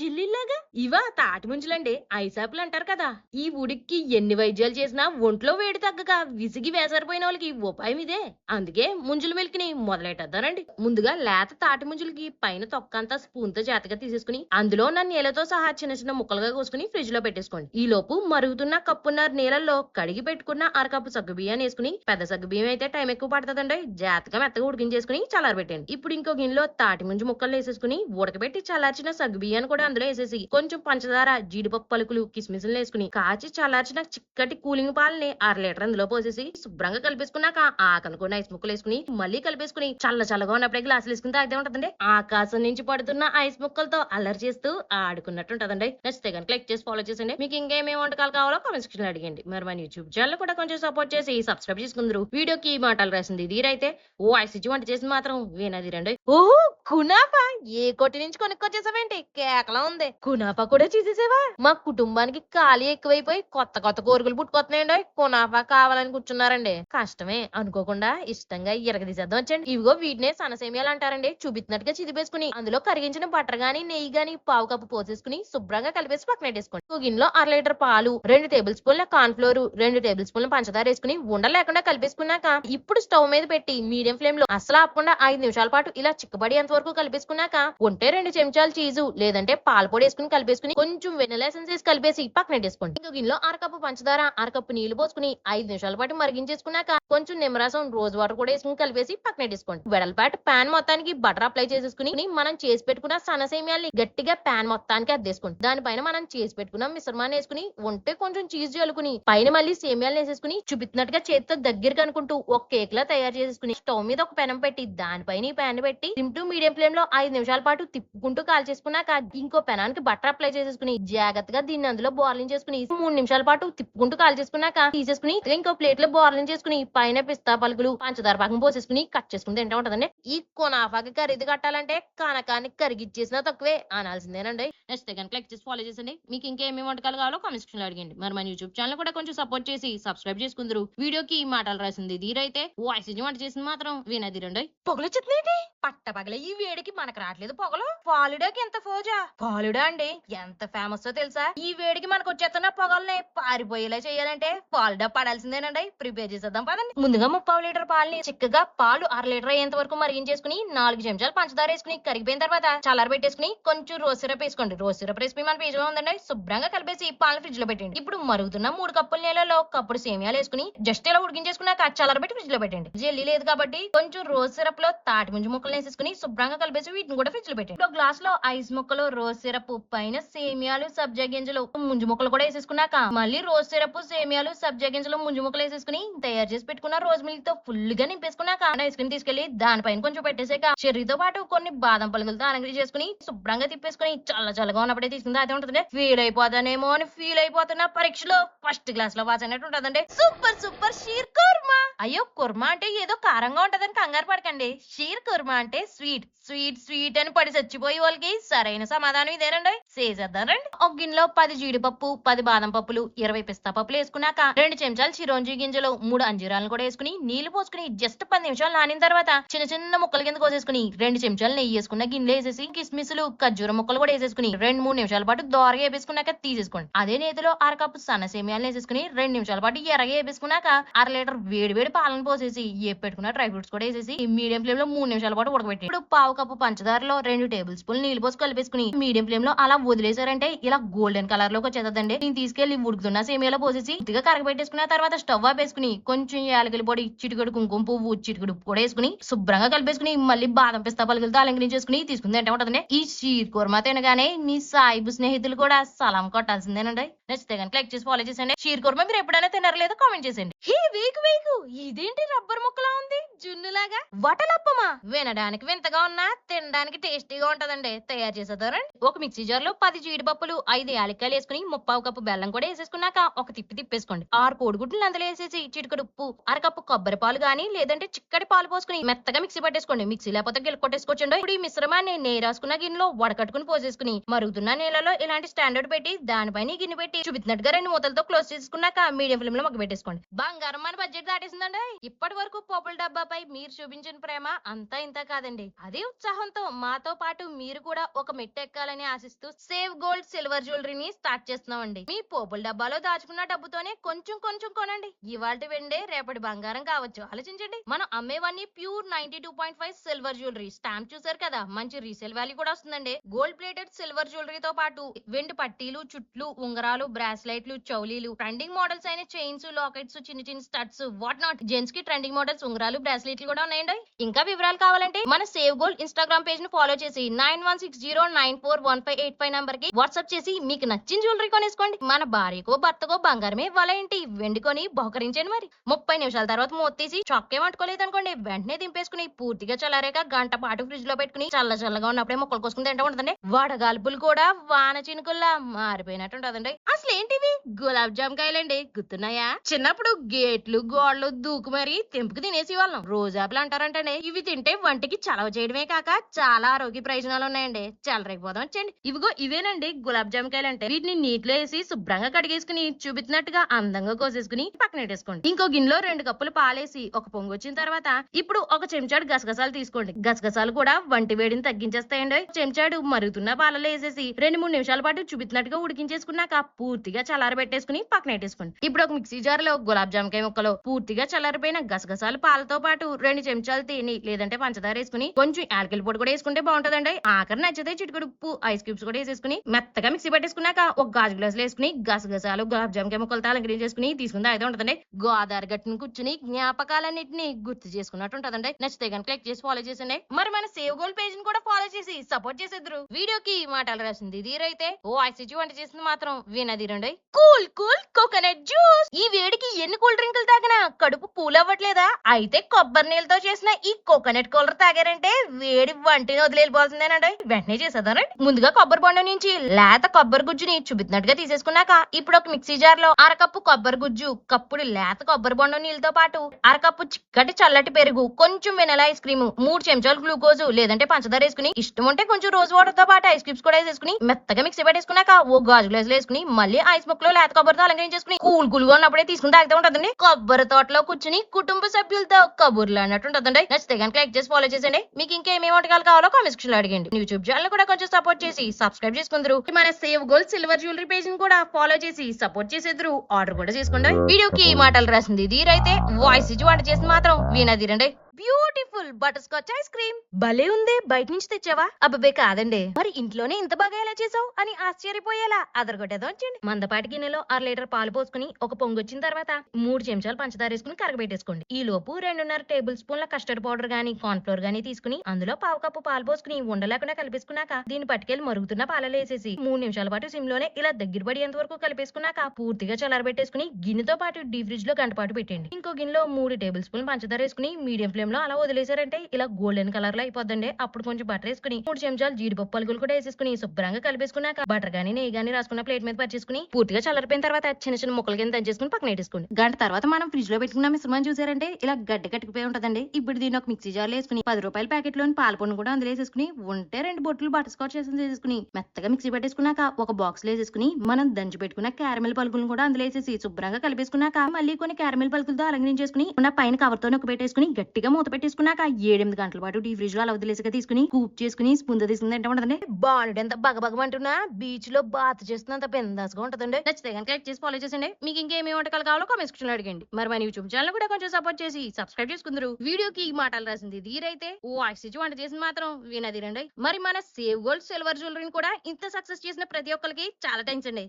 జిల్లీలాగా ఇవా తాటి ముంజలండి ఐసాపులు అంటారు కదా. ఈ ఉడికి ఎన్ని వైద్యాలు చేసినా ఒంట్లో వేడి తగ్గక విసిగి వేసరిపోయిన వాళ్ళకి ఉపాయం ఇదే. అందుకే ముంజుల మిల్కిని మొదలెట్టద్దానండి. ముందుగా లేత తాటి ముంజులకి పైన తొక్కంతా స్పూన్తో జాతగా తీసేసుకుని అందులో ఉన్న నీళ్ళతో సహా చిన్న చిన్న ముక్కలుగా కోసుకుని ఫ్రిడ్జ్లో పెట్టేసుకోండి. ఈ లోపు మరుగుతున్న కప్పున్నర నీళ్ళల్లో కడిగి పెట్టుకున్న అరకప్పు సగ్గు బియ్యాన్ని వేసుకుని పెద్ద సగ్గు బియ్యం అయితే టైం ఎక్కువ పడుతుందండి. జాతకం మెత్తగా ఉడికించేసుకుని చల్లారబెట్టండి ఇప్పుడు ఇంకో గిన్నెలో తాటి ముంజు ముక్కలు వేసేసుకుని ఉడకబెట్టి చల్లార్చిన సగ్గు బియ్యాన్ని కూడా అందులో వేసేసి కొంచెం పంచదార జీడిపప్పు పలుకులు కిస్మిస్లు వేసుకుని కాచి చల్లార్చిన చిక్కటి కూలింగ్ పాలని అర లీటర్ అందులో పోసేసి శుభ్రంగా కలిపేసుకున్నాక ఆకనుకున్న ఐస్ ముక్కలు వేసుకుని మళ్ళీ కలిపేసుకుని చల్ల చల్లగా ఉన్నప్పుడే గ్లాసులు వేసుకుని తాగితే ఉంటదండి. ఆకాశం నుంచి పడుతున్న ఐస్ ముక్కలతో అల్లరి చేస్తూ ఆడుకున్నట్టు ఉంటదండి. నచ్చితే కనుక క్లిక్ చేసి ఫాలో చేసండి మీకు ఇంకేమేమి వంటకాలు కావాలో కామెంట్ సెక్షన్ అడిగండి మరి మన యూట్యూబ్ ఛానల్ కూడా కొంచెం సపోర్ట్ చేసి సబ్స్క్రైబ్ చేసుకుందరు. వీడియోకి ఈ మాటలు రాసింది దీరైతే ఓ ఐసిజి వంట చేసింది మాత్రం వీణది రండి ఓహో కునాఫా? ఏ కొట్టి నుంచి కొనుక్కొచ్చేసావేంటి? కేకలు ఉంది. కునాఫా కూడా చేసేసావా? మా కుటుంబానికి ఖాళీ ఎక్కువైపోయి కొత్త కొత్త కోరికలు పుట్టుకొస్తున్నాయండి కునాఫా కావాలని కూర్చున్నారండి. కష్టమే. అనుకోకుండా ఇష్టంగా ఇరగదీసేద్దాం వచ్చండి ఇవిగో వీటినే సనసేమియాలు అంటారండి. చూపిస్తున్నట్టుగా చిదిపేసుకుని. అందులో కరిగించిన బటర్ గాని నెయ్యి గాని పావు కప్పు పోసేసుకుని శుభ్రంగా కలిపేసి పక్కన పెట్టేసుకోండి. ఒక గిన్నెలో అర లీటర్ పాలు రెండు టేబుల్ స్పూన్ల కార్న్ ఫ్లోర్ రెండు టేబుల్ స్పూన్ల పంచదార వేసుకుని ఉండ లేకుండా కలిపేసుకున్నాక ఇప్పుడు స్టవ్ మీద పెట్టి మీడియం ఫ్లేమ్లో అసలు ఆపకుండా ఐదు నిమిషాల పాటు ఇలా చిక్కబడేంత వరకు కలిపేసుకున్నాక ఉంటే రెండు చెంచాలు చీజు లేదంటే పాల పొడి వేసుకుని కలిపేసుకుని కొంచెం వెనిలా ఎసెన్స్ వేసి కలిపేసి పక్కన పెట్టేసుకోండి. ఇంకో గిన్నెలో అరకప్పు పంచదార అరకప్పు నీళ్ళు పోసుకుని ఐదు నిమిషాల పాటు మరిగించేసుకున్నాక కొంచెం నిమ్మరసం రోజ్ వాటర్ కూడా వేసుకుని కలిపేసి పక్కన పెట్టేసుకోండి. వెడల్పాటి పాన్ మొత్తానికి బటర్ అప్లై చేసేసుకుని మనం చేసి పెట్టుకున్న సనసేమియాల్ని గట్టిగా పాన్ మొత్తానికి అద్దేసుకోండి. దానిపైన మనం చేసి పెట్టుకున్న మిశ్రమాన్ని వేసుకుని ఉంటే కొంచెం చీజ్ చల్లుకుని పైన మళ్ళీ సేమియాలు వేసేసుకుని చూపిస్తున్నట్టుగా చేతితో దగ్గరికి అనుకుంటూ ఒక కేక్ లా తయారు చేసుకుని స్టవ్ మీద ఒక పెనం పెట్టి దానిపైన ఈ పాన్ పెట్టి సిమ్ టు మీడియం ఫ్లేమ్లో ఐదు నిమిషాల పాటు తిప్పుకుంటూ కాల్ చేసుకున్నాక ఇంకో పెనానికి బటర్ అప్లై చేసేసుకుని జాగ్రత్తగా దీన్ని అందులో బోర్లింగ్ చేసుకుని మూడు నిమిషాల పాటు తిప్పుకుంటూ కాల్ చేసుకున్నాక తీసేసుకుని ఇంకో ప్లేట్లో బోర్లింగ్ చేసుకుని పైన పిస్తా పలుకులు పంచదార పాకం పోసేసుకుని కట్ చేసుకుని తింటా ఉంటదండి. ఈ కొనాఫాకి ఖరీదు కట్టాలంటే కనకాన్ని కరిగిచ్చేసినా తక్కువే అనాల్సిందేనండి. నెక్స్ట్ కనుక క్లిక్ చేసి ఫాలో చేసండి. మీకు ఇంకేమేమి వంటకాలు కావాలో కామెంట్ సెక్షన్లో అడిగండి. మరి మన యూట్యూబ్ ఛానల్ కూడా కొంచెం సపోర్ట్ చేసి సబ్స్క్రైబ్ చేసుకుందరు. వీడియోకి ఈ మాటలు రాసింది దీరైతే వాయిస్ వంట చేసింది మాత్రం వినదిరండి. పొగలు వచ్చింది పట్ట పగల ఈ వేడికి మనకు రావట్లేదు పొగలు. ఫాలుడాకి ఎంత ఫోజా? ఫాలుడా అండి? ఎంత ఫేమస్ తెలుసా? ఈ వేడికి మనకు వచ్చేస్తున్న పొగల్ని పారిపోయేలా చేయాలంటే ఫాలుడా పడాల్సిందేనండి. ప్రిపేర్ చేసేద్దాం పదండి. ముందుగా ముప్పావు లీటర్ పాలని చిక్కగా పాలు అర లీటర్ అయ్యేంత వరకు మరిగించేసుకుని నాలుగు చెంచాలు పంచదార వేసుకుని కరిగిపోయిన తర్వాత చల్లార పెట్టేసుకుని కొంచెం రోజు సిరప్ వేసుకోండి. రోజు సిరప్ రెసిపీ మన పేజ్లో ఉందండి. శుభ్రంగా కలిపేసి పాలను ఫ్రిడ్జ్లో పెట్టండి. ఇప్పుడు మరుగుతున్న మూడు కప్పుల నీళ్ళలో కప్పుడు సేమియాలు వేసుకుని జస్ట్ ఇలా ఉడికించేసుకున్నాక చల్లార పెట్టి ఫ్రిడ్జ్లో పెట్టండి. జెల్లీ లేదు కాబట్టి కొంచెం రోజ్ సిరప్లో తాటి ముంజు ముక్కలు వేసేసుకుని శుభ్రంగా కలిపేసి వీటిని కూడా ఫ్రిడ్జ్లో పెట్టండి. ఒక గ్లాస్లో ఐస్ ముక్కలు రోజు సిరప్ పైన సేమియాలు సబ్జా గింజలు ముంజు ముక్కలు కూడా వేసేసుకున్నాక మళ్ళీ రోజు సిరప్ సేమియాలు సబ్జా గింజలు ముంజు ముక్కలు వేసేసుకుని తయారు చేసి పెట్టుకున్న రోజ్ మిల్క్తో ఫుల్గా నింపేసుకున్నాక ఐస్ క్రీమ్ తీసుకెళ్ళి దానిపైన కొంచెం పెట్టేసాక చెర్రీతో పాటు కొన్ని బాదం పలుకులతో అనగిరి చేసుకుని శుభ్రంగా తిప్పేసుకుని చల్ల చల్లగా ఉన్నప్పుడే తీసుకుంది అదే ఉంటుంది ఫీల్ అయిపోతానేమో అని ఫీల్ అయిపోతున్న పరీక్షలో ఫస్ట్ క్లాస్లో పాస్ అయినట్టు ఉంటుందండి. సూపర్ సూపర్ షీర్ కుర్మా అయ్యో కుర్మా అంటే ఏదో కారంగా ఉంటదని కంగారు పడకండి. షీర్ కుర్మా అంటే స్వీట్ స్వీట్ స్వీట్ అని పడి చచ్చిపోయి వాళ్ళకి సరైన సమాధానం ఇదేనండి. చేసేద్దారండి ఒక గిన్నెలో పది జీడిపప్పు పది బాదం పప్పులు ఇరవై పిస్తా పప్పులు వేసుకున్నాక రెండు చెంచాలు చిరోంజి గింజలు మూడు అంజీరాలు అంజీరాలను కూడా వేసుకుని నీళ్ళు పోసుకుని జస్ట్ పది నిమిషాలు నానిన తర్వాత చిన్న చిన్న ముక్కల కింద కోసేసుకుని రెండు చెంచాలు నెయ్యి వేసుకున్న గిన్నెలు వేసేసి కిస్మిస్లు ఖర్జూర ముక్కలు కూడా వేసేసుకుని రెండు మూడు నిమిషాల పాటు దోరగా వేపేసుకున్నాక తీసేసుకోండి. అదే నేతిలో అర కప్పు సన్న సేమియాలు వేసేసుకుని రెండు నిమిషాల పాటు ఎరగా వేపేసుకున్నాక అర లీటర్ వేడి వేడి పాలను పోసేసి ఏ పెట్టుకున్న డ్రై ఫ్రూట్స్ కూడా వేసేసి మీడియం ఫ్లేమ్లో మూడు నిమిషాల పాటు ఉడకబెట్టి ఇప్పుడు పావు కప్పు పంచదారలో రెండు టేబుల్ స్పూన్ నీళ్ళు పోసి కలిపేసుకుని మీడియం ఫ్లేమ్లో అలా వదిలేసారంటే ఇలా గోల్డెన్ కలర్లోకి వచ్చేదండి నేను తీసుకెళ్ళి ఉడుకుతున్న సేమియాలో పోసేసి ఇదిగా కరగబెట్టేసుకున్న తర్వాత స్టవ్ ఆపేసుకుని కొంచెం యాలకుల పొడి చిటికడు కుంకుమ పువ్వు చిటికడు కూడా వేసుకుని శుభ్రంగా కలిపేసుకుని మళ్ళీ బాదం పిస్తా పలుకులతో అలంకరించేసుకుని తీసుకుంది అంటే ఉంటదండి ఈ షీర్ కుర్మా తినగానే మీ సాయిబు స్నేహితులు కూడా సలాం కొట్టాల్సిందేనండి. నచ్చితే కనుక లైక్ చేసి ఫాలో చేసండి షీర్ కుర్మా మీరు ఎప్పుడైనా తినరలేదో కామెంట్ చేసేయండి. హే వీకు వీకు ఇదేంటి రబ్బర్ ముక్కలా ఉంది? జున్నులాగా? వటలప్పమా? వినడానికి వింతగా ఉన్నా తినడానికి టేస్టీగా ఉంటదండి. తయారు చేసేదారండి ఒక మిక్సీ జార్లో పది జీడిపప్పులు ఐదు యాలక్కాయలు వేసుకుని ముప్పావు కప్పు బెల్లం కూడా వేసేసుకున్నాక ఒక తిప్పి తిప్పేసుకోండి. ఆరు కోడిగుడ్లు అందులో వేసేసి చిటికడు ఉప్పు అరకప్పు కొబ్బరి పాలు గానీ లేదంటే చిక్కటి పాలు పోసుకుని మెత్తగా మిక్సీ పట్టేసుకోండి. మిక్సీ లేకపోతే గిల్ కొట్టేసుకోవచ్చండి. ఇప్పుడు ఈ మిశ్రమాన్ని నెయ్యి రాసుకున్న గిన్నెలో వడకట్టుకుని పోసేసుకుని మరుగుతున్న నీళ్ళలో ఇలాంటి స్టాండర్డ్ పెట్టి దానిపైన గిన్నె పెట్టి చూపించినట్టుగా రెండు మూతలతో క్లోజ్ చేసుకున్నాక మీడియం ఫ్లేమ్లో మగ్గ పెట్టేసుకోండి. బంగారం మన బడ్జెట్ దాటేసిందండి. ఇప్పటి వరకు పోపుల డబ్బాపై మీరు చూపించిన ప్రేమ అంతా ఇంత కాదండి. అదే ఉత్సాహంతో మాతో పాటు మీరు కూడా ఒక మెట్టు ఎక్కాలని ఆశిస్తూ సేవ్ గోల్డ్ సిల్వర్ జ్యువెలరీని స్టార్ట్ చేస్తున్నామండి. మీ పోపుల డబ్బాలో దాచుకున్న డబ్బుతోనే కొంచెం కొంచెం కొనండి. ఇవాళ వెండే రేపటి బంగారం కావచ్చు. ఆలోచించండి. మనం అమ్మేవన్నీ pure ninety two point five silver jewellery. Stamp చూసారు కదా? మంచి రీసేల్ వాల్యూ కూడా వస్తుందండి. గోల్డ్ ప్లేటెడ్ సిల్వర్ జ్యువెలరీతో పాటు వెండి పట్టీలు చుట్లు ఉంగరాలు బ్రాస్లెట్లు చౌలీలు ట్రెండింగ్ మోడల్స్ అయిన చైన్స్ లాకెట్స్ చిన్న చిన్న స్టడ్స్ వాట్ నాట్ జెంట్స్కి ట్రెండింగ్ మోడల్స్ ఉంగరాలు బ్రాస్లెట్లు కూడా ఉన్నాయండి. ఇంకా వివరాలు కావాలంటే మన సేవ్ గోల్డ్ ఇన్స్టాగ్రామ్ పేజ్ను ఫాలో చేసి nine one six zero nine four one five eight five నంబర్కి వాట్సాప్ చేసి మీకు నచ్చిన జ్యువెలరీ కొనేసుకోండి. మన భార్యకో భర్తకో బంగారమే ఇవ్వాలేంటి వెండి కొని బహుకరించండి మరి. ముప్పై నిమిషాల తర్వాత మూత తీసి చొక్కే అనుకోండి. వెంటనే దింపేసుకుని పూర్తిగా చల్లారాక గంట పాటు ఫ్రిడ్జ్లో పెట్టుకుని చల్ల చల్లగా ఉన్నప్పుడే మొక్కలు కోసుకుని తింటా ఉంటుందండి. వడగాల్పులు కూడా వాన చినుకుల్లా మారిపోయినట్టు ఉంటుందండి. అసలు ఏంటివి? గులాబ్ జామ్ కాయలండి గుర్తున్నాయా? చిన్నప్పుడు గేట్లు గోడలు దూకు మరి తెంపుకు తినేసి వాళ్ళం రోజాపులు అంటారంటండి ఇవి తింటే వంటికి చలవ చేయడమే కాక చాలా ఆరోగ్య ప్రయోజనాలు ఉన్నాయండి. చల్లరేకపోదాం వచ్చండి ఇవిగో ఇవేనండి గులాబ్ జామ్ కాయలు అంటే వీటిని నీటిలో వేసి శుభ్రంగా కడిగేసుకుని చూపించినట్టుగా అందంగా కోసేసుకుని పక్కన పెట్టేసుకోండి. ఇంకో గిన్నెలో రెండు కప్పులు పాలేసి ఒక పొంగు వచ్చిన తర్వాత ఇప్పుడు ఒక చెంచాడు గసగసాలు తీసుకోండి. గసగసాలు కూడా వంటి వేడిని తగ్గించేస్తాయండి. చెంచాడు మరుగుతున్న పాలలో వేసేసి రెండు మూడు నిమిషాల పాటు చూపించినట్టుగా ఉడికించేసుకున్నాక పూర్తిగా చల్లారబెట్టేసుకుని పక్కన పెట్టేసుకోండి. ఇప్పుడు ఒక మిక్సీ జార్లో గులాబ్ జామకాయ ముక్కలు పూర్తిగా చల్లారిపోయిన గసగసాలు పాలతో పాటు రెండు చెంచాలు తేనె లేదంటే పంచదార వేసుకుని కొంచెం యాలకల పొడి కూడా వేసుకుంటే బాగుంటదండి. ఆఖరి నచ్చితే చిటికడు ఉప్పు ఐస్ క్యూబ్స్ కూడా వేసేసుకుని మెత్తగా మిక్సీ పట్టేసుకున్నాక ఒక గాజు గ్లాసులు వేసుకుని గసగసాలు గులాబ్ జామకాయ ముక్కలతో అలంకరించేసుకుని తీసుకుంటే అయితే ఉంటుందండి. గోదావరి గట్టును కూర్చుని జ్ఞాపకాలన్నింటినీ గుర్తు చేసుకున్నట్టు ఉంటదండి నచ్చితే కనుక క్లిక్ చేసి ఫాలో చేసండి మరి మన సేవ్ గోల్ పేజ్ని కూడా ఫాలో చేసి సపోర్ట్ చేసేద్దరు. వీడియోకి మాటలు రాసింది దీరైతే ఓ ఐసిచి వంట చేసింది మాత్రం వినదిరండి. కూల్ కూల్ కోకోనట్ జ్యూస్ ఈ వేడికి ఎన్ని కూల్ డ్రింకులు తాగినా కడుపు కూల్ అవ్వట్లేదా? అయితే కొబ్బరి నీళ్ళతో చేసిన ఈ కోకోనట్ కూలర్ తాగారంటే వేడి వంటిని వదిలేపోతుందేనండి వెంటనే చేసేదానండి ముందుగా కొబ్బరి బొండం నుంచి లేత కొబ్బరి గుజ్జుని చూపించినట్టుగా తీసేసుకున్నాక ఇప్పుడు ఒక మిక్సీ జార్లో అరకప్పు కొబ్బరి గుజ్జు కప్పుడు లేత కొబ్బరి బొండం నీళ్ళతో పాటు అరకప్పు చిక్కటి చల్లటి పెరుగు కొంచెం వెనల ఐస్ క్రీమ్ మూడు చెంచాలు గ్లూకోజ్ లేదంటే పంచదార వేసుకుని ఇష్టం ఉంటే కొంచెం రోజు వాటర్తో పాటు ఐస్ క్రీమ్స్ కూడా వేసేసుకుని మెత్తగా మిక్సీ పెట్టేసుకున్నాక ఓ గాజు గ్లాసులు వేసుకుని మళ్ళీ ఐస్ ముక్కలో లేత కొబ్బరితో అలంకరించేసుకుని కూల్ కూల్గా ఉన్నప్పుడే తీసుకుని తాగుతూ ఉంటుందండి. కొబ్బరి తోటలో కూర్చుని కుటుంబ సభ్యులతో కబుర్లు అన్నట్టు ఉంటుందండి. నచ్చితే కనుక లైక్ చేసి ఫాలో చేసండి మీకు ఇంకేమేమి వంటకాలు కావాలో కామెంట్ సెక్షన్లో అడిగండి. యూట్యూబ్ ఛానల్ కూడా కొంచెం సపోర్ట్ చేసి సబ్స్క్రైబ్ చేసుకుందరు. మన సేవ్ గోల్డ్ సిల్వర్ జ్యువెలరీ పేజ్ని కూడా ఫాలో చేసి సపోర్ట్ చేసేద్దరు. ఆర్డర్ కూడా చేసుకోండి. వీడియోకి మాటలు రాసింది అయితే వాయిస్ ఇచ్చి వంట చేసి మాత్రం వీణాదీరండి beautiful butterscotch ice cream. భలే ఉంది బయట నుంచి తెచ్చావా? అబ్బే కాదండి. మరి ఇంట్లోనే ఇంత బాగా ఎలా చేసావు? అని ఆశ్చర్యపోయేలా అదరగొట్టేదో వచ్చండి మందపాటి గిన్నెలో అర లీటర్ పాలు పోసుకుని ఒక పొంగు వచ్చిన తర్వాత మూడు చెంచాలు పంచదార వేసుకుని కరగబెట్టేసుకోండి. ఈ లోపు రెండున్నర టేబుల్ స్పూన్ల కస్టర్డ్ పౌడర్ గానీ కార్న్ ఫ్లోర్ గానీ తీసుకుని అందులో పావు కప్పు పాలు పోసుకుని ఉండలేకుండా కలిపేసుకున్నాక దీన్ని పట్టుకెళ్ళి మరుగుతున్న పాలలో వేసేసి మూడు నిమిషాల పాటు సిమ్లోనే ఇలా దగ్గర పడేంత వరకు కలిపేసుకున్నాక పూర్తిగా చల్లారబెట్టేసుకుని గిన్నెతో పాటు డీ ఫ్రిడ్జ్లో గంట పాటు పెట్టండి ఇంకో గిన్నెలో మూడు టేబుల్ స్పూన్ పంచదార వేసుకుని మీడియం ఫ్లేమ్ లో అలా వదిలేసారంటే ఇలా గోల్డెన్ కలర్లో అయిపోద్దండి. అప్పుడు కొంచెం బటర్ వేసుకుని మూడు చెంచాలు జీడిపప్పు పలుకులు కూడా వేసేసుకుని శుభ్రంగా కలిపేసుకున్నాక బటర్ గానీ నెయ్యి గానీ రాసుకున్న ప్లేట్ మీద పరిచేసుకుని పూర్తిగా చల్లరిపోయిన తర్వాత చిన్న చిన్న ముక్కలు కింద దంచేసుకుని పక్కన వేసుకుని గంట తర్వాత మనం ఫ్రిడ్జ్లో పెట్టుకున్న మిశ్రమం చూసారంటే ఇలా గడ్డ కట్టుకుపోయి ఉంటదండి. ఇప్పుడు దీన్ని ఒక మిక్సీ జార్ వేసుకుని పది రూపాయల ప్యాకెట్లోని పాలపొన్ను కూడా అందులో వేసేసుకుని ఉంటే రెండు బొట్లు బటర్ స్కాచ్ వేసి వేసేసుకుని మెత్తగా మిక్సీ పట్టేసుకున్నాక ఒక బాక్స్లో వేసేసుకుని మనం దంచి పెట్టుకున్న క్యారమిల్ పలుకులను కూడా అందులో వేసేసి శుభ్రంగా కలిపేసుకున్నాక మళ్ళీ కొన్ని క్యారమిల్ పలుకులతో అలంకరించేసుకుని ఉన్న పైన కవర్తో నొక్కి పెట్టేసుకుని గట్టిగా మూత పెట్టేసుకున్నాక ఏడెనిమిది గంటల పాటు డీ ఫ్రిడ్జ్లో అలా వదిలేసిగా తీసుకుని కూప్ చేసుకుని స్పూన్తో తీసుకుని తింటే బాలుడు ఎంత బగబగమంటున్నా బీచ్లో బాత్ చేస్తున్నంత పెందాసుగా ఉంటుందండి. నచ్చితే కనుక లైక్ చేసి ఫాలో చేసండి మీకు ఇంకేమి వంటకాలు కావాలో కామెంట్ సెక్షన్ అడిగండి. మరి మన యూట్యూబ్ ఛానల్ కూడా కొంచెం సపోర్ట్ చేసి సబ్స్క్రైబ్ చేసుకుందరు. వీడియోకి ఈ మాటలు రాసింది దీరైతే ఓ ఆక్సిజ్ వంట చేసింది మాత్రం వినదిరండి. మరి మన సేవ్ గోల్డ్ సిల్వర్ జ్యువెలరీని కూడా ఇంత సక్సెస్ చేసిన ప్రతి ఒక్కరికి చాలా థ్యాంక్స్ అండి.